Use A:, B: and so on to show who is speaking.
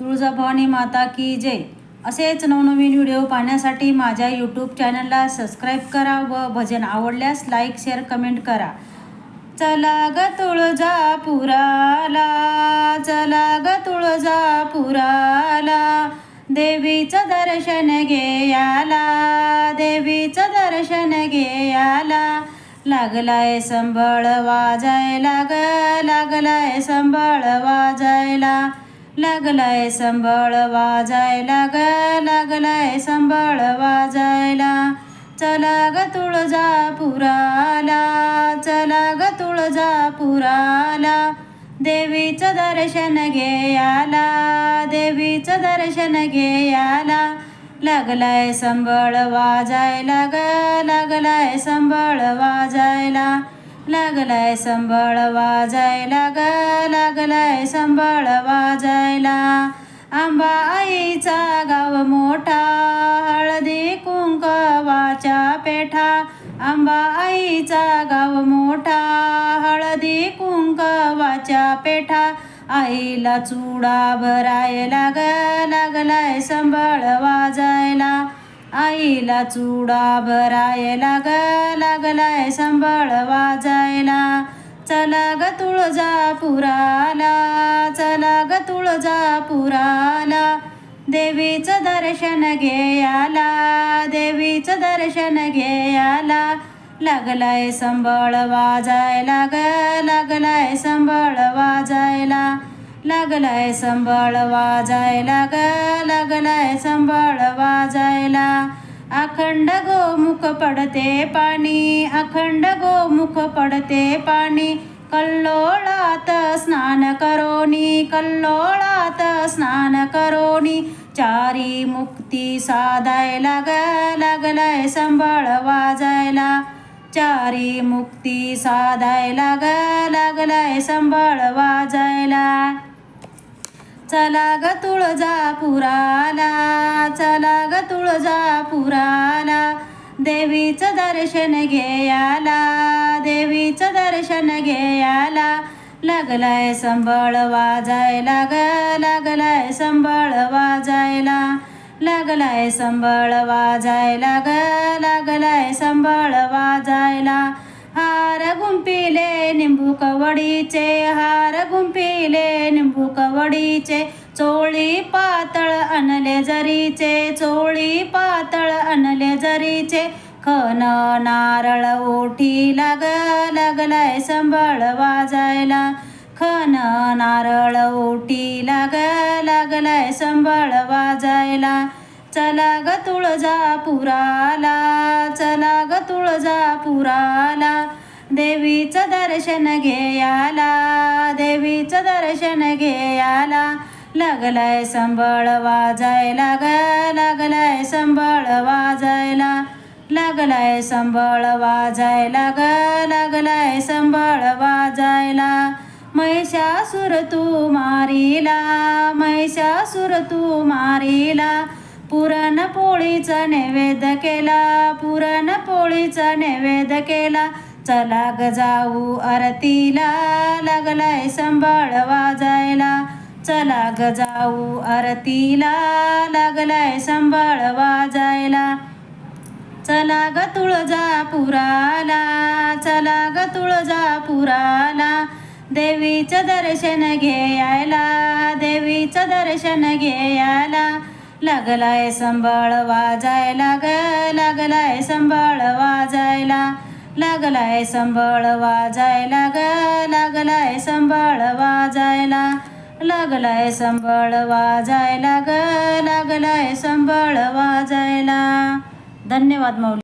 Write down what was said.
A: तुळजाभवानी माता की जय. असेच नवनवीन व्हिडिओ पाहण्यासाठी माझ्या यूट्यूब चॅनलला सबस्क्राईब करा व भजन आवडल्यास लाईक शेअर कमेंट करा. चला ग तुळजापुराला चला ग तुळजापुराला. देवीचं दर्शन घेयाला देवीचं दर्शन घेयाला लागलाय संबळ वाजायला ग लागलाय संबळ वाजायला. लागलाय संबळ वाजायला ग लागलाय संबळ वाजायला. चला ग तुळजापुराला चला ग तुळजापुराला. देवीचं दर्शन घेयाला देवीचं दर्शन घेयाला लागलाय संबळ वाजायला ग लागलाय संबळ वाजायला. लागलाय संबळ वाजायला ग लागलाय संबळ वाजायला. आंबा आईचा गाव मोठा हळदी कुंकवाच्या पेठा. आंबा आईचा गाव मोठा हळदी कुंकवाच्या पेठा. आईला चुडा भरायला ग लागलाय संबळ वाजायला. आईला चुडा भरायला ग लागलाय संबळ वाजायला. चला ग तुळजा पुराला चला ग तुळजापुराला. देवीचं दर्शन घेयाला देवीचं दर्शन घेयाला लागलाय संबळ वाजायला ग लागलाय संबळ वाजायला. लागलाय संबळ वाजायला ग लागलाय संबळ वाजायला. अखंड गोमुख पडते पाणी अखंड गोमुख पडते पाणी. कल्लोळात स्नान करोनी कल्लोळात स्नान करोनी. चारी मुक्ती साधायला ग लागलाय संबळ वाजायला. चारी मुक्ती साधायला ग लागलाय संबळ वाजायला. चला ग तुळजापुराला चला ग तुळजापुराला. देवीचं दर्शन घेयाला देवीचं दर्शन घेयाला लागलाय संबळ वाजायला ग लागलाय संबळ वाजायला. लागलाय संबळ वाजायला ग लागलाय संबळ वाजायला. हार गुंपिले निंबू कवडीचे हार गुंपिले निंबू चोळी पातळ अनले जरीचे चोळी पातळ अनले जरीचे. खन नारळ ओठी लाग लागलाय संबळ वाजायला. खन नारळ ओठी लाग लागलाय संबळ वाजायला. चला ग तुळजा पुराला चला ग तुळजा पुराला देवीचं दर्शन घेयाला देवीचं दर्शन घेयाला. लागलाय संबळ वाजायला ग लागलाय संबळ वाजायला. लागलाय संबळ वाजायला ग लागलाय संबळ वाजायला. महिषासुर तू मारीला महिषासुर तू मारीला. पुरणपोळीचा नैवेद्य केला पुरणपोळीचा नैवेद्य केला. चला ग जाऊ आरतीला. लागलाय संबळ वाजायला. चला ग जाऊ आरतीला. लागलाय संबळ वाजायला. चला ग तुळजापुराला. चला ग तुळजापुराला. देवीचं दर्शन घेयाला देवीचं दर्शन घेयाला लागलाय संबळ वाजायला ग. लागलाय संबळ वाजायला. लागलाय संबळ वाजायला ग लागलाय संबळ वाजायला. लागलाय संबळ वाजायला ग लागलाय संबळ वाजायला. धन्यवाद माऊली.